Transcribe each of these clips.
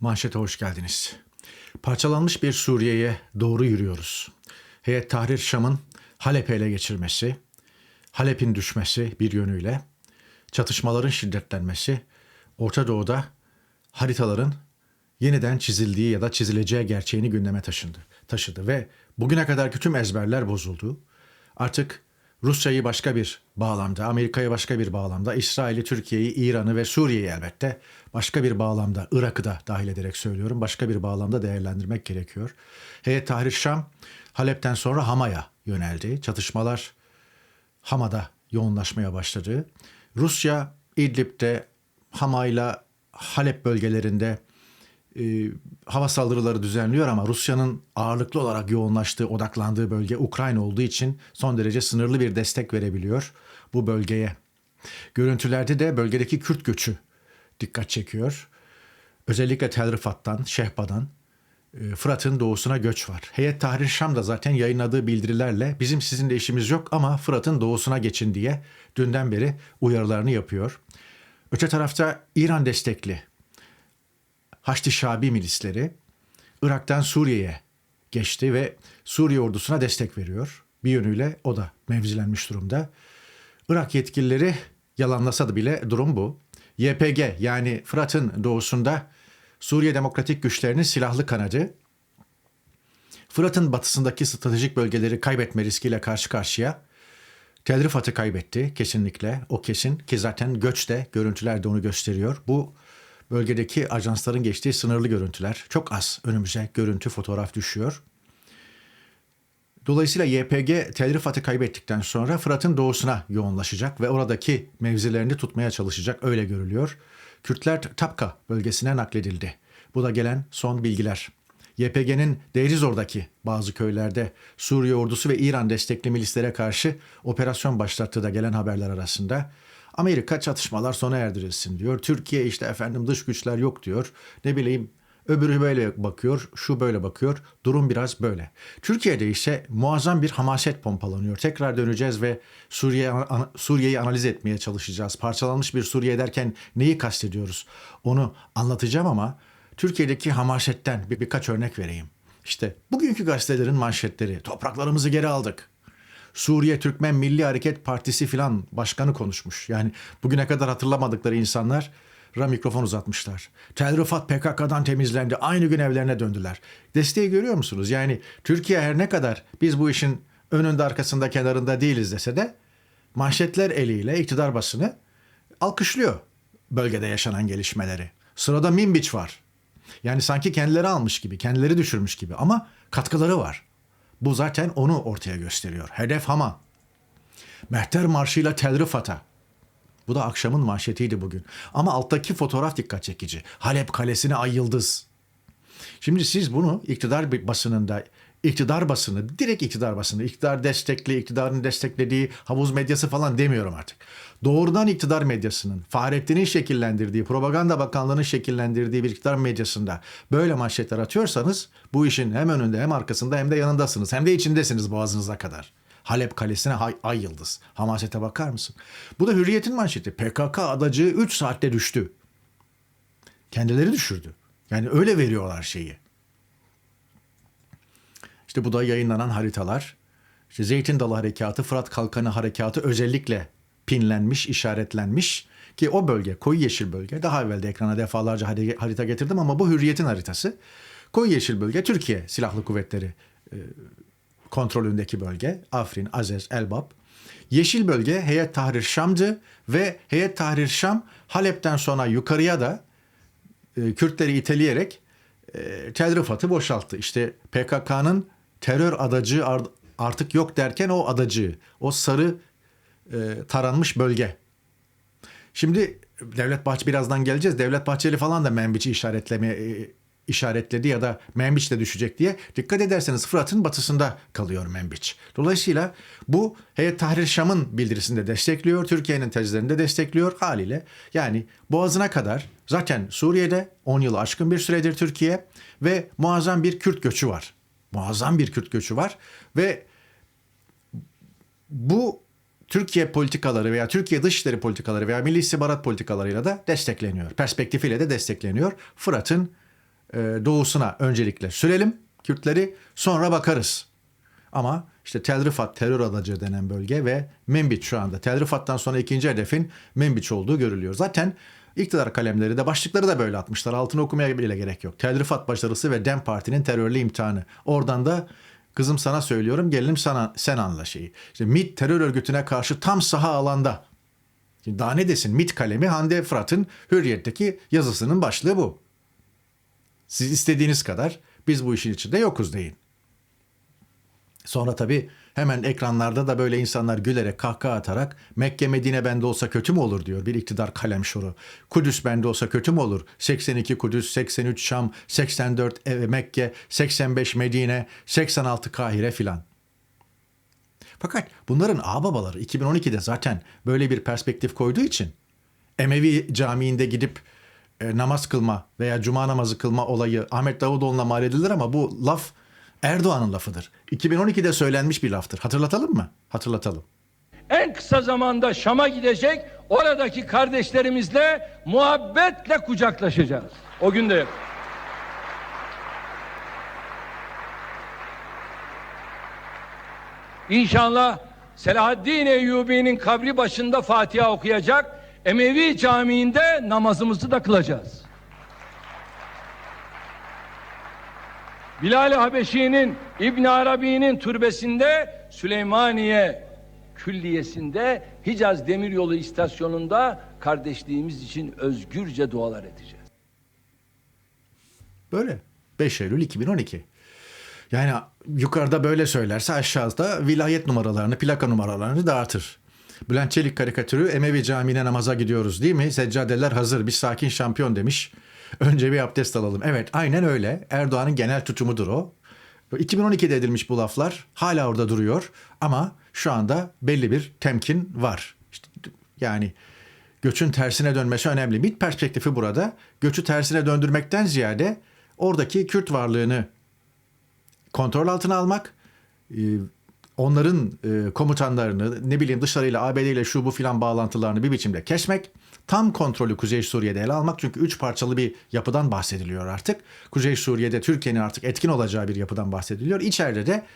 Manşete hoş geldiniz. Parçalanmış bir Suriye'ye doğru yürüyoruz. Heyet Tahrir Şam'ın Halep'i ele geçirmesi, Halep'in düşmesi bir yönüyle, çatışmaların şiddetlenmesi, Orta Doğu'da haritaların yeniden çizildiği ya da çizileceği gerçeğini gündeme taşındı, taşıdı ve bugüne kadarki tüm ezberler bozuldu. Artık Rusya'yı başka bir bağlamda, Amerika'yı başka bir bağlamda, İsrail'i, Türkiye'yi, İran'ı ve Suriye'yi elbette başka bir bağlamda, Irak'ı da dahil ederek söylüyorum, başka bir bağlamda değerlendirmek gerekiyor. Heyet Tahrir Şam, Halep'ten sonra Hama'ya yöneldi. Çatışmalar Hama'da yoğunlaşmaya başladı. Rusya İdlib'de Hama'yla Halep bölgelerinde e, hava saldırıları düzenliyor ama Rusya'nın ağırlıklı olarak yoğunlaştığı, odaklandığı bölge Ukrayna olduğu için son derece sınırlı bir destek verebiliyor bu bölgeye. Görüntülerde de bölgedeki Kürt göçü dikkat çekiyor. Özellikle Tel Rifat'tan, Şehba'dan, e, Fırat'ın doğusuna göç var. Heyet Tahrir Şam da zaten yayınladığı bildirilerle bizim sizinle işimiz yok ama Fırat'ın doğusuna geçin diye dünden beri uyarılarını yapıyor. Öte tarafta İran destekli Haçlı Şabi milisleri Irak'tan Suriye'ye geçti ve Suriye ordusuna destek veriyor. Bir yönüyle o da mevzilenmiş durumda. Irak yetkilileri yalanlasa da bile durum bu. YPG yani Fırat'ın doğusunda Suriye Demokratik Güçlerinin silahlı kanadı Fırat'ın batısındaki stratejik bölgeleri kaybetme riskiyle karşı karşıya. Tel Rifat'ı kaybetti kesinlikle. O kesin ki zaten göç de görüntüler de onu gösteriyor. Bu bölgedeki ajansların geçtiği sınırlı görüntüler. Çok az önümüze görüntü, fotoğraf düşüyor. Dolayısıyla YPG Tel Rifat'ı kaybettikten sonra Fırat'ın doğusuna yoğunlaşacak ve oradaki mevzilerini tutmaya çalışacak öyle görülüyor. Kürtler Tapka bölgesine nakledildi. Bu da gelen son bilgiler. YPG'nin Deirizor'daki bazı köylerde Suriye ordusu ve İran destekli milislere karşı operasyon başlattığı da gelen haberler arasında. Amerika çatışmalar sona erdirilsin diyor. Türkiye işte efendim dış güçler yok diyor. Ne bileyim öbürü böyle bakıyor, şu böyle bakıyor. Durum biraz böyle. Türkiye'de ise muazzam bir hamaset pompalanıyor. Tekrar döneceğiz ve Suriye Suriye'yi analiz etmeye çalışacağız. Parçalanmış bir Suriye derken neyi kastediyoruz? Onu anlatacağım ama Türkiye'deki hamasetten bir, birkaç örnek vereyim. İşte bugünkü gazetelerin manşetleri. Topraklarımızı geri aldık. Suriye Türkmen Milli Hareket Partisi filan başkanı konuşmuş. Yani bugüne kadar hatırlamadıkları insanlar ra mikrofon uzatmışlar. Tel Rifat PKK'dan temizlendi. Aynı gün evlerine döndüler. Desteği görüyor musunuz? Yani Türkiye her ne kadar biz bu işin önünde arkasında kenarında değiliz dese de manşetler eliyle iktidar basını alkışlıyor bölgede yaşanan gelişmeleri. Sırada Minbiç var. Yani sanki kendileri almış gibi, kendileri düşürmüş gibi ama katkıları var. Bu zaten onu ortaya gösteriyor. Hedef Hama. Mehter Marşı'yla Tel Rifat'a. Bu da akşamın manşetiydi bugün. Ama alttaki fotoğraf dikkat çekici. Halep Kalesi'ne ay yıldız. Şimdi siz bunu iktidar basınında, iktidar basını, direkt iktidar basını, iktidar destekli, iktidarın desteklediği havuz medyası falan demiyorum artık. Doğrudan iktidar medyasının, Fahrettin'in şekillendirdiği, Propaganda Bakanlığı'nın şekillendirdiği bir iktidar medyasında böyle manşetler atıyorsanız bu işin hem önünde hem arkasında hem de yanındasınız. Hem de içindesiniz boğazınıza kadar. Halep Kalesi'ne ay, ay yıldız. Hamasete bakar mısın? Bu da Hürriyet'in manşeti. PKK adacığı 3 saatte düştü. Kendileri düşürdü. Yani öyle veriyorlar şeyi. İşte bu da yayınlanan haritalar. İşte Zeytin Dalı Harekatı, Fırat Kalkanı Harekatı özellikle pinlenmiş, işaretlenmiş ki o bölge koyu yeşil bölge. Daha evvel de ekrana defalarca harita getirdim ama bu hürriyetin haritası. Koyu yeşil bölge Türkiye Silahlı Kuvvetleri e, kontrolündeki bölge. Afrin, Azez, Elbap. Yeşil bölge Heyet Tahrir Şam'dı ve Heyet Tahrir Şam Halep'ten sonra yukarıya da e, Kürtleri iteleyerek e, Tel Rifat'ı boşalttı. İşte PKK'nın terör adacığı artık yok derken o adacığı, o sarı e, taranmış bölge. Şimdi Devlet Bahçeli birazdan geleceğiz. Devlet Bahçeli falan da Menbiç'i işaretlemeye e, işaretledi ya da Menbiç de düşecek diye. Dikkat ederseniz Fırat'ın batısında kalıyor Menbiç. Dolayısıyla bu Heyet Tahrir Şam'ın bildirisinde destekliyor. Türkiye'nin tezlerini de destekliyor haliyle. Yani boğazına kadar zaten Suriye'de 10 yılı aşkın bir süredir Türkiye ve muazzam bir Kürt göçü var. Muazzam bir Kürt göçü var ve bu Türkiye politikaları veya Türkiye dışişleri politikaları veya milli istihbarat politikalarıyla da destekleniyor. Perspektifiyle de destekleniyor. Fırat'ın e, doğusuna öncelikle sürelim Kürtleri sonra bakarız. Ama işte Tel Rifat terör adacı denen bölge ve Menbiç şu anda. Tel Rifat'tan sonra ikinci hedefin Menbiç olduğu görülüyor. Zaten iktidar kalemleri de başlıkları da böyle atmışlar. Altını okumaya bile gerek yok. Tel Rifat başarısı ve Dem Parti'nin terörlü imtihanı. Oradan da kızım sana söylüyorum gelinim sana, sen anla şeyi. İşte MİT terör örgütüne karşı tam saha alanda. Şimdi daha ne desin MİT kalemi Hande Fırat'ın Hürriyet'teki yazısının başlığı bu. Siz istediğiniz kadar biz bu işin içinde yokuz deyin. Sonra tabii hemen ekranlarda da böyle insanlar gülerek kahkaha atarak Mekke Medine bende olsa kötü mü olur diyor bir iktidar kalem şuru. Kudüs bende olsa kötü mü olur? 82 Kudüs, 83 Şam, 84 Mekke, 85 Medine, 86 Kahire filan. Fakat bunların ağababaları 2012'de zaten böyle bir perspektif koyduğu için Emevi Camii'nde gidip e, namaz kılma veya cuma namazı kılma olayı Ahmet Davutoğlu'na mal edilir ama bu laf Erdoğan'ın lafıdır. 2012'de söylenmiş bir laftır. Hatırlatalım mı? Hatırlatalım. En kısa zamanda Şam'a gidecek, oradaki kardeşlerimizle muhabbetle kucaklaşacağız. O gün de. İnşallah Selahaddin Eyyubi'nin kabri başında Fatiha okuyacak, Emevi Camii'nde namazımızı da kılacağız. Bilal-i Habeşi'nin İbn Arabi'nin türbesinde Süleymaniye Külliyesi'nde Hicaz Demiryolu istasyonunda kardeşliğimiz için özgürce dualar edeceğiz. Böyle. 5 Eylül 2012. Yani yukarıda böyle söylerse aşağıda vilayet numaralarını, plaka numaralarını dağıtır. Bülent Çelik karikatürü Emevi Camii'ne namaza gidiyoruz değil mi? Seccadeler hazır, bir sakin şampiyon demiş. Önce bir abdest alalım. Evet aynen öyle. Erdoğan'ın genel tutumudur o. 2012'de edilmiş bu laflar hala orada duruyor ama şu anda belli bir temkin var. İşte yani göçün tersine dönmesi önemli. MİT perspektifi burada göçü tersine döndürmekten ziyade oradaki Kürt varlığını kontrol altına almak, e, onların e, komutanlarını ne bileyim dışarıyla ABD ile şu bu filan bağlantılarını bir biçimde kesmek, tam kontrolü Kuzey Suriye'de ele almak çünkü üç parçalı bir yapıdan bahsediliyor artık. Kuzey Suriye'de Türkiye'nin artık etkin olacağı bir yapıdan bahsediliyor. İçeride de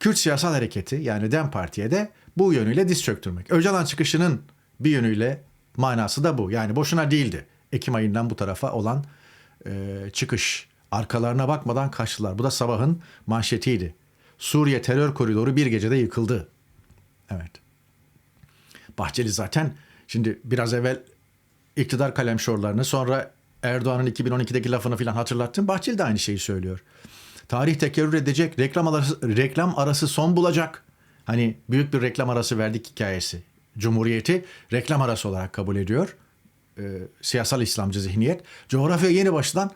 Kürt siyasal hareketi yani DEM Parti'ye de bu yönüyle diz çöktürmek. Öcalan çıkışının bir yönüyle manası da bu. Yani boşuna değildi. Ekim ayından bu tarafa olan e, çıkış. Arkalarına bakmadan kaçtılar. Bu da sabahın manşetiydi. Suriye terör koridoru bir gecede yıkıldı. Evet. Bahçeli zaten şimdi biraz evvel iktidar kalemşorlarını sonra Erdoğan'ın 2012'deki lafını filan hatırlattım. Bahçeli de aynı şeyi söylüyor. Tarih tekerrür edecek, reklam arası, reklam arası son bulacak. Hani büyük bir reklam arası verdik hikayesi. Cumhuriyeti reklam arası olarak kabul ediyor. Ee, siyasal İslamcı zihniyet. Coğrafya yeni baştan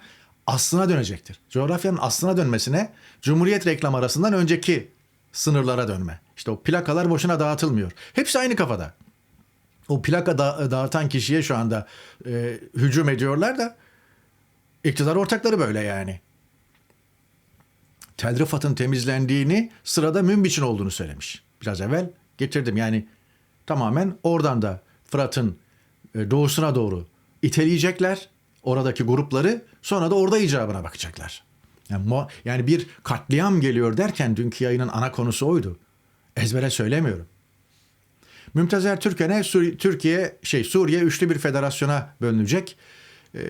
aslına dönecektir. Coğrafyanın aslına dönmesine Cumhuriyet reklam arasından önceki sınırlara dönme. İşte o plakalar boşuna dağıtılmıyor. Hepsi aynı kafada. O plaka da- dağıtan kişiye şu anda e, hücum ediyorlar da iktidar ortakları böyle yani. Tel Rifat'ın temizlendiğini sırada Münbiç'in olduğunu söylemiş. Biraz evvel getirdim yani tamamen oradan da Fırat'ın e, doğusuna doğru iteleyecekler oradaki grupları sonra da orada icabına bakacaklar. Yani, bir katliam geliyor derken dünkü yayının ana konusu oydu. Ezbere söylemiyorum. Mümtazer Türken'e Sur- Türkiye şey Suriye üçlü bir federasyona bölünecek. Ee,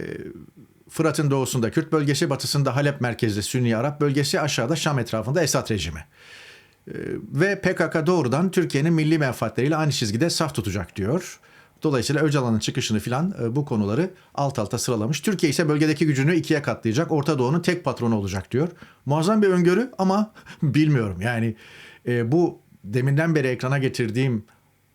Fırat'ın doğusunda Kürt bölgesi, batısında Halep merkezli Sünni Arap bölgesi, aşağıda Şam etrafında Esad rejimi. Ee, ve PKK doğrudan Türkiye'nin milli menfaatleriyle aynı çizgide saf tutacak diyor. Dolayısıyla Öcalan'ın çıkışını filan e, bu konuları alt alta sıralamış. Türkiye ise bölgedeki gücünü ikiye katlayacak. Orta Doğu'nun tek patronu olacak diyor. Muazzam bir öngörü ama bilmiyorum. Yani e, bu deminden beri ekrana getirdiğim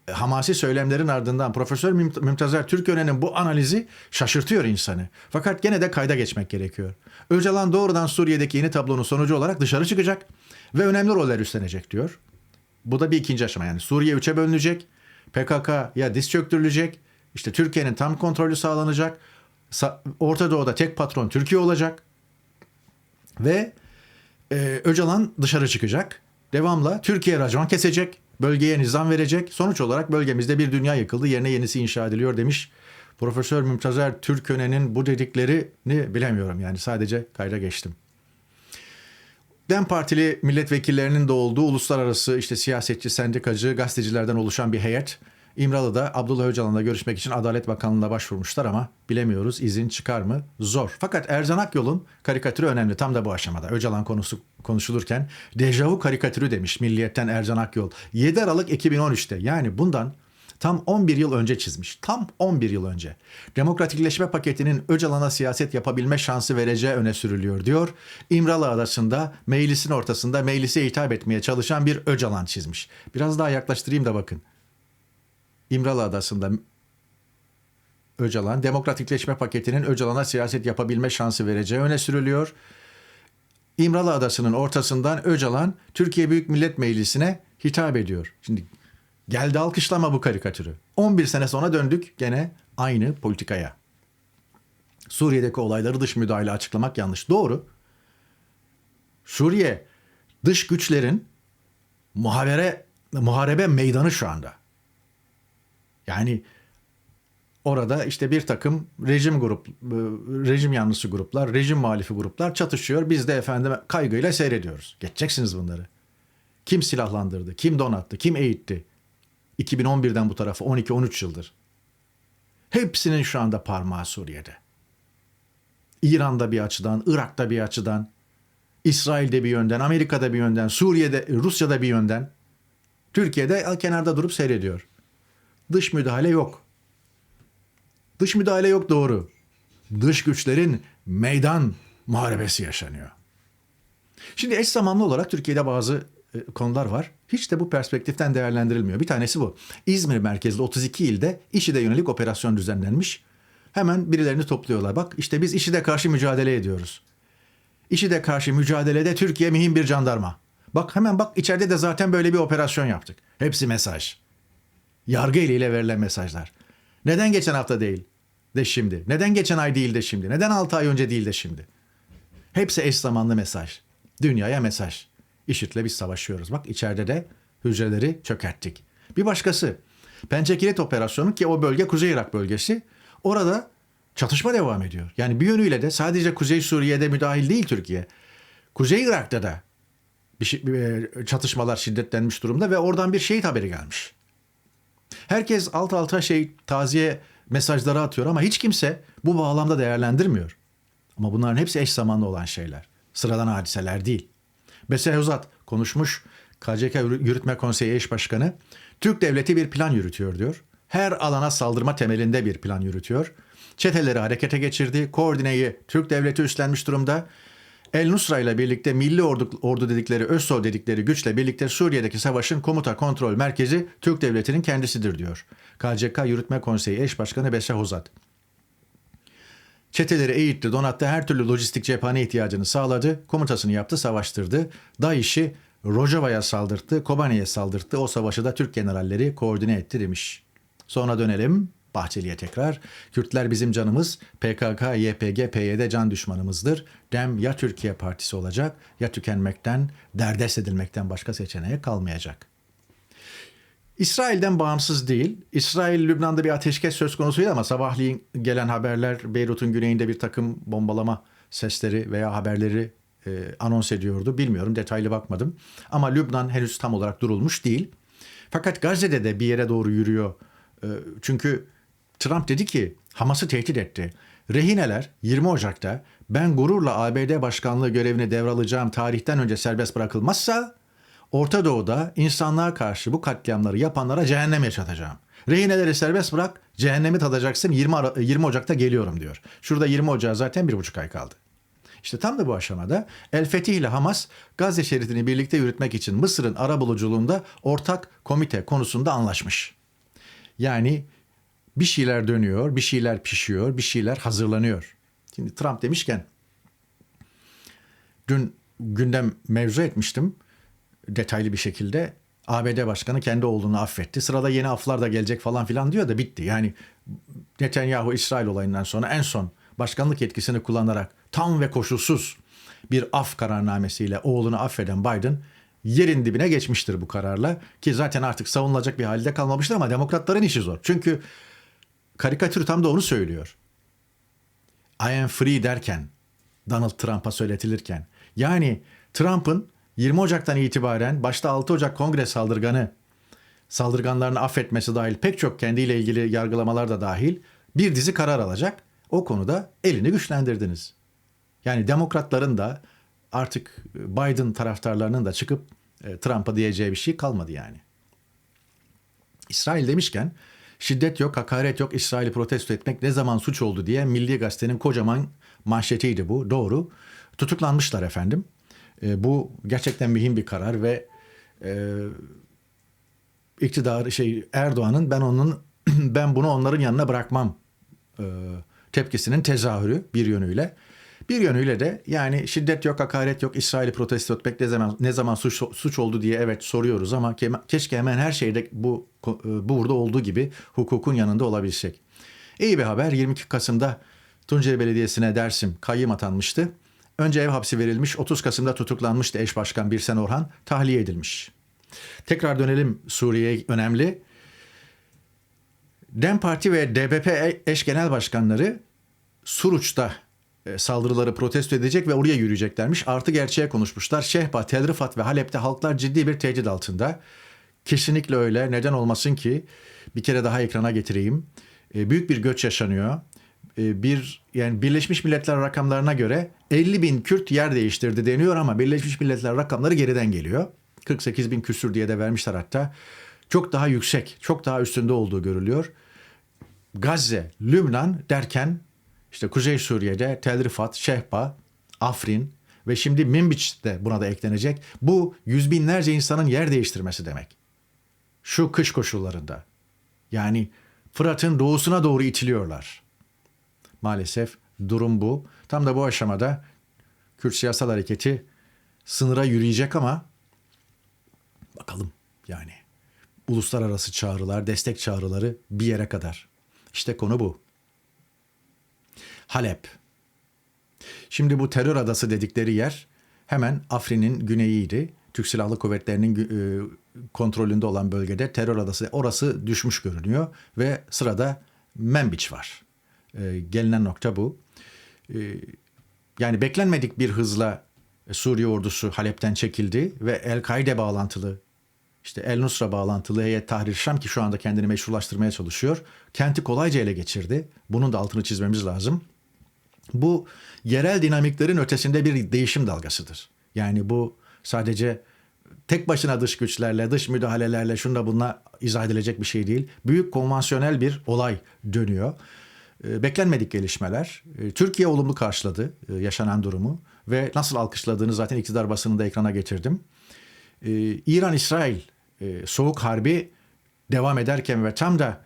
e, hamasi söylemlerin ardından Profesör Mümt- Mümtazer Türkören'in bu analizi şaşırtıyor insanı. Fakat gene de kayda geçmek gerekiyor. Öcalan doğrudan Suriye'deki yeni tablonun sonucu olarak dışarı çıkacak ve önemli roller üstlenecek diyor. Bu da bir ikinci aşama yani Suriye üçe bölünecek. PKK'ya diz çöktürülecek. İşte Türkiye'nin tam kontrolü sağlanacak. Sa- Orta Doğu'da tek patron Türkiye olacak. Ve e, Öcalan dışarı çıkacak. Devamla Türkiye racon kesecek. Bölgeye nizam verecek. Sonuç olarak bölgemizde bir dünya yıkıldı. Yerine yenisi inşa ediliyor demiş Profesör Mümtazer Türköne'nin bu dediklerini bilemiyorum yani sadece kayda geçtim. DEM Partili milletvekillerinin de olduğu uluslararası işte siyasetçi, sendikacı, gazetecilerden oluşan bir heyet İmralı'da Abdullah Öcalan'la görüşmek için Adalet Bakanlığı'na başvurmuşlar ama bilemiyoruz izin çıkar mı? Zor. Fakat Ercan Akyol'un karikatürü önemli tam da bu aşamada. Öcalan konusu konuşulurken dejavu karikatürü demiş Milliyet'ten Ercan Akyol. 7 Aralık 2013'te yani bundan Tam 11 yıl önce çizmiş. Tam 11 yıl önce. Demokratikleşme paketinin Öcalan'a siyaset yapabilme şansı vereceği öne sürülüyor diyor. İmralı Adası'nda meclisin ortasında meclise hitap etmeye çalışan bir Öcalan çizmiş. Biraz daha yaklaştırayım da bakın. İmralı Adası'nda Öcalan demokratikleşme paketinin Öcalan'a siyaset yapabilme şansı vereceği öne sürülüyor. İmralı Adası'nın ortasından Öcalan Türkiye Büyük Millet Meclisi'ne hitap ediyor. Şimdi geldi alkışlama bu karikatürü. 11 sene sonra döndük gene aynı politikaya. Suriye'deki olayları dış müdahale açıklamak yanlış. Doğru. Suriye dış güçlerin muhabere muharebe meydanı şu anda. Yani orada işte bir takım rejim grup e, rejim yanlısı gruplar, rejim muhalifi gruplar çatışıyor. Biz de efendim kaygıyla seyrediyoruz. Geçeceksiniz bunları. Kim silahlandırdı? Kim donattı? Kim eğitti? 2011'den bu tarafa 12-13 yıldır. Hepsinin şu anda parmağı Suriye'de. İran'da bir açıdan, Irak'ta bir açıdan, İsrail'de bir yönden, Amerika'da bir yönden, Suriye'de, Rusya'da bir yönden. Türkiye'de kenarda durup seyrediyor. Dış müdahale yok. Dış müdahale yok doğru. Dış güçlerin meydan muharebesi yaşanıyor. Şimdi eş zamanlı olarak Türkiye'de bazı e, konular var. Hiç de bu perspektiften değerlendirilmiyor. Bir tanesi bu. İzmir merkezli 32 ilde IŞİD'e yönelik operasyon düzenlenmiş. Hemen birilerini topluyorlar. Bak işte biz IŞİD'e karşı mücadele ediyoruz. IŞİD'e karşı mücadelede Türkiye mühim bir jandarma. Bak hemen bak içeride de zaten böyle bir operasyon yaptık. Hepsi mesaj. Yargı eliyle verilen mesajlar. Neden geçen hafta değil de şimdi? Neden geçen ay değil de şimdi? Neden 6 ay önce değil de şimdi? Hepsi eş zamanlı mesaj. Dünyaya mesaj. IŞİD'le biz savaşıyoruz. Bak içeride de hücreleri çökerttik. Bir başkası Pençekilit operasyonu ki o bölge Kuzey Irak bölgesi. Orada çatışma devam ediyor. Yani bir yönüyle de sadece Kuzey Suriye'de müdahil değil Türkiye. Kuzey Irak'ta da bir şey, bir çatışmalar şiddetlenmiş durumda ve oradan bir şehit haberi gelmiş. Herkes alt alta şey taziye mesajları atıyor ama hiç kimse bu bağlamda değerlendirmiyor. Ama bunların hepsi eş zamanlı olan şeyler. Sıradan hadiseler değil. Bese Hozat konuşmuş. KCK Yürütme Konseyi Eş Başkanı. Türk devleti bir plan yürütüyor diyor. Her alana saldırma temelinde bir plan yürütüyor. Çeteleri harekete geçirdi. Koordineyi Türk devleti üstlenmiş durumda. El Nusra ile birlikte Milli Ordu, Ordu dedikleri, ÖSO dedikleri güçle birlikte Suriye'deki savaşın komuta kontrol merkezi Türk devletinin kendisidir diyor. KCK Yürütme Konseyi Eş Başkanı Bese Hozat. Çeteleri eğitti, donattı, her türlü lojistik cephane ihtiyacını sağladı, komutasını yaptı, savaştırdı. DAEŞ'i Rojava'ya saldırttı, Kobane'ye saldırttı. O savaşı da Türk generalleri koordine etti demiş. Sonra dönelim Bahçeli'ye tekrar. Kürtler bizim canımız, PKK, YPG, PYD can düşmanımızdır. Dem ya Türkiye Partisi olacak ya tükenmekten, derdest edilmekten başka seçeneğe kalmayacak. İsrail'den bağımsız değil. İsrail Lübnan'da bir ateşkes söz konusuydu ama sabahleyin gelen haberler Beyrut'un güneyinde bir takım bombalama sesleri veya haberleri e, anons ediyordu. Bilmiyorum detaylı bakmadım. Ama Lübnan henüz tam olarak durulmuş değil. Fakat Gazze'de de bir yere doğru yürüyor. E, çünkü Trump dedi ki Hamas'ı tehdit etti. Rehineler 20 Ocak'ta ben gururla ABD başkanlığı görevini devralacağım tarihten önce serbest bırakılmazsa Orta Doğu'da insanlığa karşı bu katliamları yapanlara cehennem yaşatacağım. Rehineleri serbest bırak, cehennemi tadacaksın 20, Ara- 20 Ocak'ta geliyorum diyor. Şurada 20 Ocak'a zaten bir buçuk ay kaldı. İşte tam da bu aşamada El Fetih ile Hamas Gazze şeridini birlikte yürütmek için Mısır'ın arabuluculuğunda ortak komite konusunda anlaşmış. Yani bir şeyler dönüyor, bir şeyler pişiyor, bir şeyler hazırlanıyor. Şimdi Trump demişken dün gündem mevzu etmiştim detaylı bir şekilde. ABD Başkanı kendi oğlunu affetti. Sırada yeni aflar da gelecek falan filan diyor da bitti. Yani Netanyahu İsrail olayından sonra en son başkanlık yetkisini kullanarak tam ve koşulsuz bir af kararnamesiyle oğlunu affeden Biden yerin dibine geçmiştir bu kararla ki zaten artık savunulacak bir halde kalmamıştır ama demokratların işi zor. Çünkü karikatür tam da onu söylüyor. I am free derken Donald Trump'a söyletilirken yani Trump'ın 20 Ocak'tan itibaren başta 6 Ocak Kongre saldırganı saldırganlarını affetmesi dahil pek çok kendiyle ilgili yargılamalar da dahil bir dizi karar alacak. O konuda elini güçlendirdiniz. Yani demokratların da artık Biden taraftarlarının da çıkıp e, Trump'a diyeceği bir şey kalmadı yani. İsrail demişken şiddet yok, hakaret yok, İsrail'i protesto etmek ne zaman suç oldu diye Milli Gazete'nin kocaman manşetiydi bu. Doğru. Tutuklanmışlar efendim. E, bu gerçekten mühim bir karar ve e, iktidar şey Erdoğan'ın ben onun ben bunu onların yanına bırakmam e, tepkisinin tezahürü bir yönüyle. Bir yönüyle de yani şiddet yok, hakaret yok, İsrail'i protesto etmek ne zaman ne zaman suç suç oldu diye evet soruyoruz ama ke- keşke hemen her şeyde bu e, bu burada olduğu gibi hukukun yanında olabilsek. İyi bir haber 22 Kasım'da Tunceli Belediyesi'ne Dersim kayyım atanmıştı. Önce ev hapsi verilmiş, 30 Kasım'da tutuklanmıştı eş başkan Birsen Orhan, tahliye edilmiş. Tekrar dönelim Suriye'ye önemli. DEM Parti ve DBP eş genel başkanları Suruç'ta e, saldırıları protesto edecek ve oraya yürüyeceklermiş. Artı gerçeğe konuşmuşlar. Şehba, Tel Rifat ve Halep'te halklar ciddi bir tehdit altında. Kesinlikle öyle. Neden olmasın ki? Bir kere daha ekrana getireyim. E, Büyük bir göç yaşanıyor. E, Bir yani Birleşmiş Milletler rakamlarına göre 50 bin Kürt yer değiştirdi deniyor ama Birleşmiş Milletler rakamları geriden geliyor. 48 bin küsür diye de vermişler hatta. Çok daha yüksek, çok daha üstünde olduğu görülüyor. Gazze, Lübnan derken işte Kuzey Suriye'de Tel Rifat, Şehba, Afrin ve şimdi Minbiç de buna da eklenecek. Bu yüz binlerce insanın yer değiştirmesi demek. Şu kış koşullarında. Yani Fırat'ın doğusuna doğru itiliyorlar. Maalesef durum bu. Tam da bu aşamada Kürt Siyasal Hareketi sınıra yürüyecek ama bakalım yani uluslararası çağrılar, destek çağrıları bir yere kadar. İşte konu bu. Halep. Şimdi bu terör adası dedikleri yer hemen Afrin'in güneyiydi. Türk Silahlı Kuvvetleri'nin e, kontrolünde olan bölgede terör adası orası düşmüş görünüyor ve sırada Membiç var. E, gelinen nokta bu. E, yani beklenmedik bir hızla Suriye ordusu Halep'ten çekildi ve El-Kaide bağlantılı işte El Nusra bağlantılı heyet Tahrir Şam ki şu anda kendini meşrulaştırmaya çalışıyor. Kenti kolayca ele geçirdi. Bunun da altını çizmemiz lazım. Bu yerel dinamiklerin ötesinde bir değişim dalgasıdır. Yani bu sadece tek başına dış güçlerle, dış müdahalelerle şunda bununla izah edilecek bir şey değil. Büyük konvansiyonel bir olay dönüyor. E, Beklenmedik gelişmeler. E, Türkiye olumlu karşıladı e, yaşanan durumu ve nasıl alkışladığını zaten iktidar basınında ekrana getirdim. Ee, İran-İsrail e, soğuk harbi devam ederken ve tam da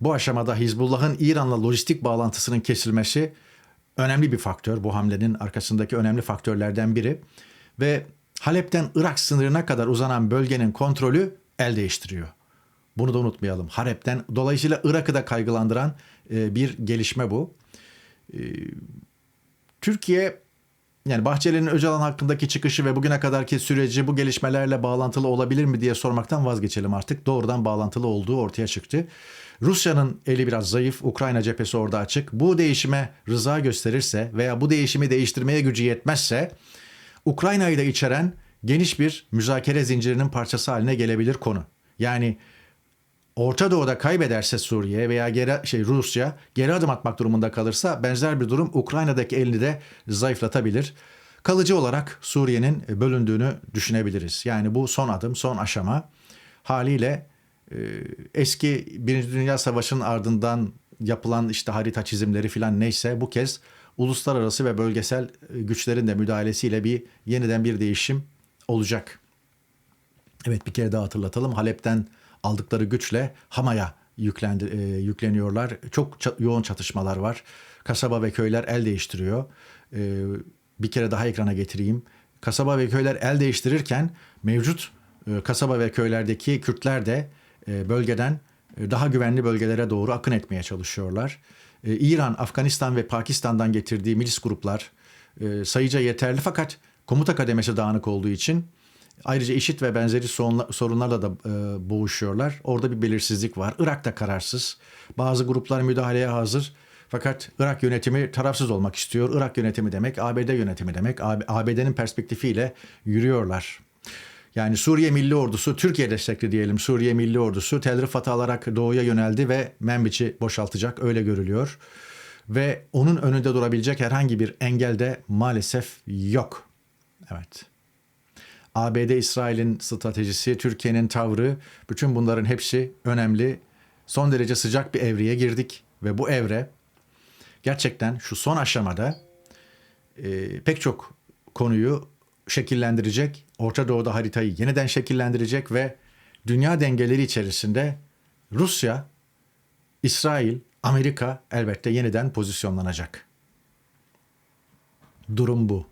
bu aşamada Hizbullah'ın İran'la lojistik bağlantısının kesilmesi önemli bir faktör. Bu hamlenin arkasındaki önemli faktörlerden biri. Ve Halep'ten Irak sınırına kadar uzanan bölgenin kontrolü el değiştiriyor. Bunu da unutmayalım. Halep'ten dolayısıyla Irak'ı da kaygılandıran bir gelişme bu. E, Türkiye yani Bahçeli'nin Öcalan hakkındaki çıkışı ve bugüne kadarki süreci bu gelişmelerle bağlantılı olabilir mi diye sormaktan vazgeçelim artık. Doğrudan bağlantılı olduğu ortaya çıktı. Rusya'nın eli biraz zayıf, Ukrayna cephesi orada açık. Bu değişime rıza gösterirse veya bu değişimi değiştirmeye gücü yetmezse Ukrayna'yı da içeren geniş bir müzakere zincirinin parçası haline gelebilir konu. Yani Orta Doğu'da kaybederse Suriye veya geri, şey Rusya geri adım atmak durumunda kalırsa benzer bir durum Ukrayna'daki elini de zayıflatabilir. Kalıcı olarak Suriye'nin bölündüğünü düşünebiliriz. Yani bu son adım, son aşama. Haliyle e, eski Birinci Dünya Savaşı'nın ardından yapılan işte harita çizimleri falan neyse bu kez uluslararası ve bölgesel e, güçlerin de müdahalesiyle bir yeniden bir değişim olacak. Evet bir kere daha hatırlatalım. Halep'ten aldıkları güçle Hama'ya yüklendi, e, yükleniyorlar. Çok ça- yoğun çatışmalar var. Kasaba ve köyler el değiştiriyor. E, bir kere daha ekrana getireyim. Kasaba ve köyler el değiştirirken mevcut e, kasaba ve köylerdeki Kürtler de e, bölgeden e, daha güvenli bölgelere doğru akın etmeye çalışıyorlar. E, İran, Afganistan ve Pakistan'dan getirdiği milis gruplar e, sayıca yeterli fakat komuta kademesi dağınık olduğu için Ayrıca işit ve benzeri sorunla- sorunlarla da e, boğuşuyorlar. Orada bir belirsizlik var. Irak da kararsız. Bazı gruplar müdahaleye hazır. Fakat Irak yönetimi tarafsız olmak istiyor. Irak yönetimi demek ABD yönetimi demek. ABD'nin perspektifiyle yürüyorlar. Yani Suriye Milli Ordusu, Türkiye destekli diyelim Suriye Milli Ordusu Tel Rifat'ı alarak doğuya yöneldi ve Menbiç'i boşaltacak öyle görülüyor. Ve onun önünde durabilecek herhangi bir engel de maalesef yok. Evet. ABD İsrail'in stratejisi, Türkiye'nin tavrı, bütün bunların hepsi önemli. Son derece sıcak bir evreye girdik ve bu evre gerçekten şu son aşamada e, pek çok konuyu şekillendirecek, Orta Doğu'da haritayı yeniden şekillendirecek ve dünya dengeleri içerisinde Rusya, İsrail, Amerika elbette yeniden pozisyonlanacak. Durum bu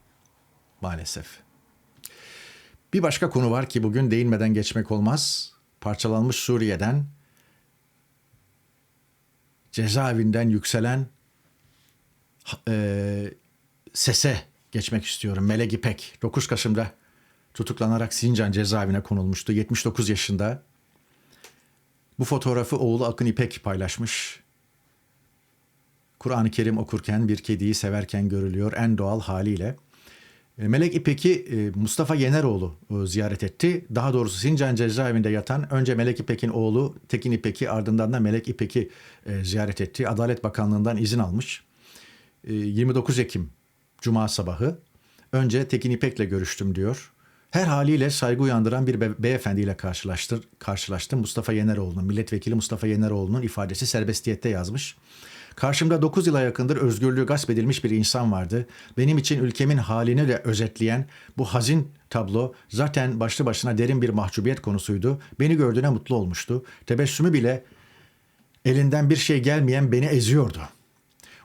maalesef. Bir başka konu var ki bugün değinmeden geçmek olmaz. Parçalanmış Suriye'den cezaevinden yükselen e, sese geçmek istiyorum. Melek İpek 9 Kasım'da tutuklanarak Sincan cezaevine konulmuştu. 79 yaşında. Bu fotoğrafı oğlu Akın İpek paylaşmış. Kur'an-ı Kerim okurken bir kediyi severken görülüyor en doğal haliyle. E, Melek İpek'i e, Mustafa Yeneroğlu e, ziyaret etti. Daha doğrusu Sincan cezaevinde yatan önce Melek İpek'in oğlu Tekin İpek'i ardından da Melek İpek'i ziyaret etti. Adalet Bakanlığı'ndan izin almış. E, 29 Ekim Cuma sabahı önce Tekin İpek'le görüştüm diyor. Her haliyle saygı uyandıran bir be- beyefendiyle karşılaştır, karşılaştım. Mustafa Yeneroğlu'nun, milletvekili Mustafa Yeneroğlu'nun ifadesi serbestiyette yazmış. Karşımda 9 yıla yakındır özgürlüğü gasp edilmiş bir insan vardı. Benim için ülkemin halini de özetleyen bu hazin tablo zaten başlı başına derin bir mahcubiyet konusuydu. Beni gördüğüne mutlu olmuştu. Tebessümü bile elinden bir şey gelmeyen beni eziyordu.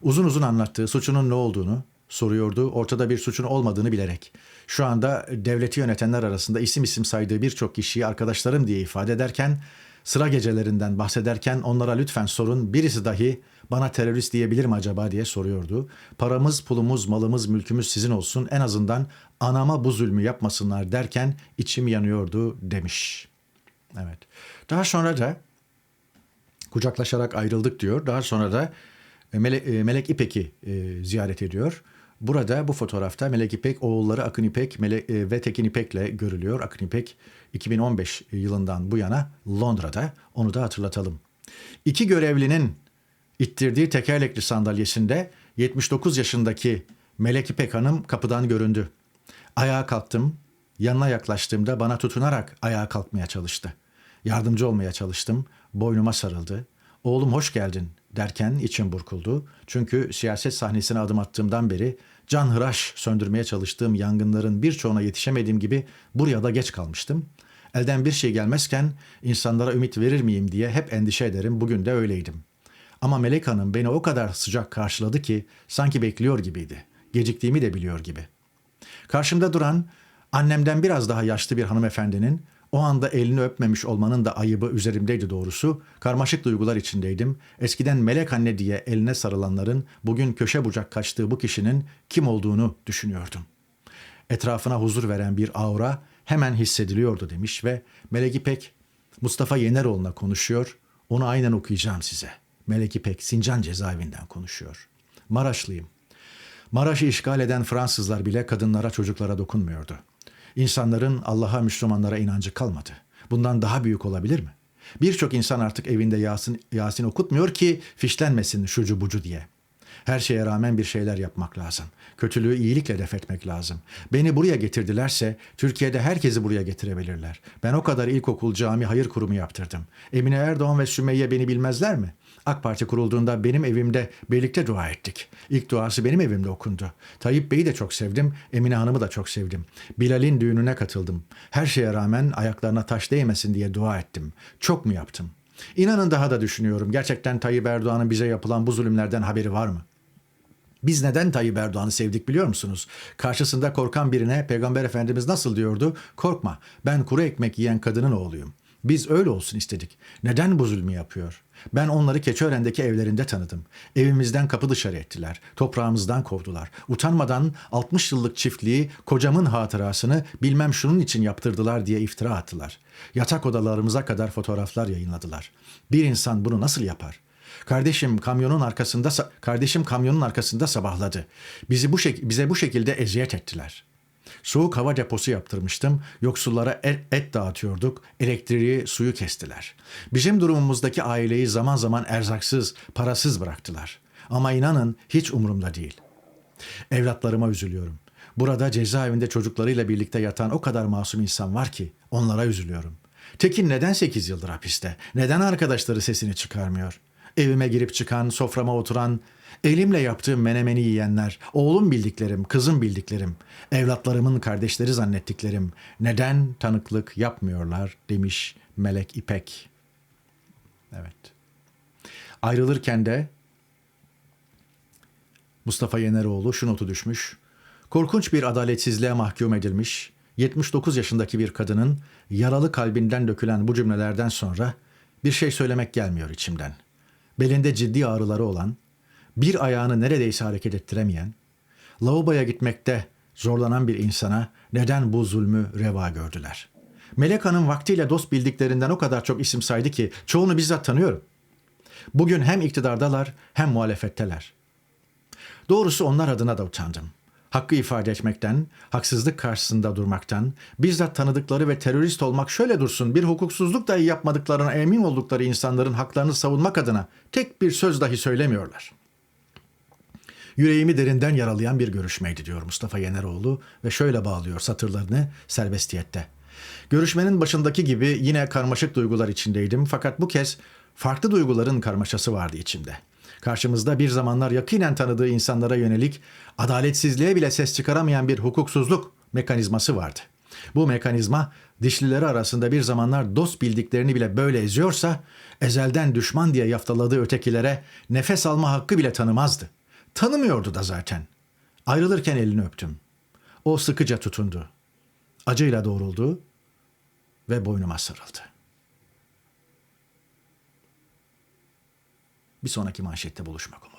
Uzun uzun anlattığı suçunun ne olduğunu soruyordu. Ortada bir suçun olmadığını bilerek. Şu anda devleti yönetenler arasında isim isim saydığı birçok kişiyi arkadaşlarım diye ifade ederken, sıra gecelerinden bahsederken onlara lütfen sorun birisi dahi bana terörist diyebilir mi acaba diye soruyordu. Paramız, pulumuz, malımız, mülkümüz sizin olsun en azından anama bu zulmü yapmasınlar derken içim yanıyordu demiş. Evet. Daha sonra da kucaklaşarak ayrıldık diyor. Daha sonra da Melek, e, Melek İpek'i e, ziyaret ediyor. Burada bu fotoğrafta Melek İpek, oğulları Akın İpek Melek, e, ve Tekin İpek'le görülüyor. Akın İpek 2015 yılından bu yana Londra'da. Onu da hatırlatalım. İki görevlinin ittirdiği tekerlekli sandalyesinde 79 yaşındaki Melek İpek Hanım kapıdan göründü. Ayağa kalktım. Yanına yaklaştığımda bana tutunarak ayağa kalkmaya çalıştı. Yardımcı olmaya çalıştım. Boynuma sarıldı. Oğlum hoş geldin derken içim burkuldu. Çünkü siyaset sahnesine adım attığımdan beri canhıraş söndürmeye çalıştığım yangınların birçoğuna yetişemediğim gibi buraya da geç kalmıştım. Elden bir şey gelmezken insanlara ümit verir miyim diye hep endişe ederim. Bugün de öyleydim. Ama Melek Hanım beni o kadar sıcak karşıladı ki sanki bekliyor gibiydi. Geciktiğimi de biliyor gibi. Karşımda duran annemden biraz daha yaşlı bir hanımefendinin o anda elini öpmemiş olmanın da ayıbı üzerimdeydi doğrusu. Karmaşık duygular içindeydim. Eskiden melek anne diye eline sarılanların bugün köşe bucak kaçtığı bu kişinin kim olduğunu düşünüyordum. Etrafına huzur veren bir aura hemen hissediliyordu demiş ve Melek İpek Mustafa Yeneroğlu'na konuşuyor. Onu aynen okuyacağım size. Melek İpek Sincan cezaevinden konuşuyor. Maraşlıyım. Maraş'ı işgal eden Fransızlar bile kadınlara çocuklara dokunmuyordu. İnsanların Allah'a Müslümanlara inancı kalmadı. Bundan daha büyük olabilir mi? Birçok insan artık evinde Yasin, Yasin okutmuyor ki fişlenmesin şucu bucu diye. Her şeye rağmen bir şeyler yapmak lazım. Kötülüğü iyilikle def etmek lazım. Beni buraya getirdilerse Türkiye'de herkesi buraya getirebilirler. Ben o kadar ilkokul, cami, hayır kurumu yaptırdım. Emine Erdoğan ve Sümeyye beni bilmezler mi? AK Parti kurulduğunda benim evimde birlikte dua ettik. İlk duası benim evimde okundu. Tayyip Bey'i de çok sevdim, Emine Hanım'ı da çok sevdim. Bilal'in düğününe katıldım. Her şeye rağmen ayaklarına taş değmesin diye dua ettim. Çok mu yaptım? İnanın daha da düşünüyorum. Gerçekten Tayyip Erdoğan'ın bize yapılan bu zulümlerden haberi var mı? Biz neden Tayyip Erdoğan'ı sevdik biliyor musunuz? Karşısında korkan birine Peygamber Efendimiz nasıl diyordu? Korkma ben kuru ekmek yiyen kadının oğluyum. Biz öyle olsun istedik. Neden bu zulmü yapıyor? Ben onları Keçiören'deki evlerinde tanıdım. Evimizden kapı dışarı ettiler. Toprağımızdan kovdular. Utanmadan 60 yıllık çiftliği kocamın hatırasını bilmem şunun için yaptırdılar diye iftira attılar. Yatak odalarımıza kadar fotoğraflar yayınladılar. Bir insan bunu nasıl yapar? Kardeşim kamyonun arkasında kardeşim kamyonun arkasında sabahladı. Bizi bu bize bu şekilde eziyet ettiler. Soğuk hava deposu yaptırmıştım. Yoksullara et, et dağıtıyorduk. Elektriği, suyu kestiler. Bizim durumumuzdaki aileyi zaman zaman erzaksız, parasız bıraktılar. Ama inanın hiç umurumda değil. Evlatlarıma üzülüyorum. Burada cezaevinde çocuklarıyla birlikte yatan o kadar masum insan var ki onlara üzülüyorum. Tekin neden 8 yıldır hapiste? Neden arkadaşları sesini çıkarmıyor? Evime girip çıkan, soframa oturan, elimle yaptığım menemeni yiyenler, oğlum bildiklerim, kızım bildiklerim, evlatlarımın kardeşleri zannettiklerim neden tanıklık yapmıyorlar demiş Melek İpek. Evet. Ayrılırken de Mustafa Yeneroğlu şu notu düşmüş. Korkunç bir adaletsizliğe mahkum edilmiş, 79 yaşındaki bir kadının yaralı kalbinden dökülen bu cümlelerden sonra bir şey söylemek gelmiyor içimden. Belinde ciddi ağrıları olan, bir ayağını neredeyse hareket ettiremeyen, lavaboya gitmekte zorlanan bir insana neden bu zulmü reva gördüler? Melek Hanım vaktiyle dost bildiklerinden o kadar çok isim saydı ki çoğunu bizzat tanıyorum. Bugün hem iktidardalar hem muhalefetteler. Doğrusu onlar adına da utandım. Hakkı ifade etmekten, haksızlık karşısında durmaktan, bizzat tanıdıkları ve terörist olmak şöyle dursun, bir hukuksuzluk dahi yapmadıklarına emin oldukları insanların haklarını savunmak adına tek bir söz dahi söylemiyorlar. Yüreğimi derinden yaralayan bir görüşmeydi diyor Mustafa Yeneroğlu ve şöyle bağlıyor satırlarını serbestiyette. Görüşmenin başındaki gibi yine karmaşık duygular içindeydim fakat bu kez farklı duyguların karmaşası vardı içimde. Karşımızda bir zamanlar yakinen tanıdığı insanlara yönelik adaletsizliğe bile ses çıkaramayan bir hukuksuzluk mekanizması vardı. Bu mekanizma dişlileri arasında bir zamanlar dost bildiklerini bile böyle eziyorsa ezelden düşman diye yaftaladığı ötekilere nefes alma hakkı bile tanımazdı. Tanımıyordu da zaten. Ayrılırken elini öptüm. O sıkıca tutundu. Acıyla doğruldu ve boynuma sarıldı. Bir sonraki manşette buluşmak umuduyla.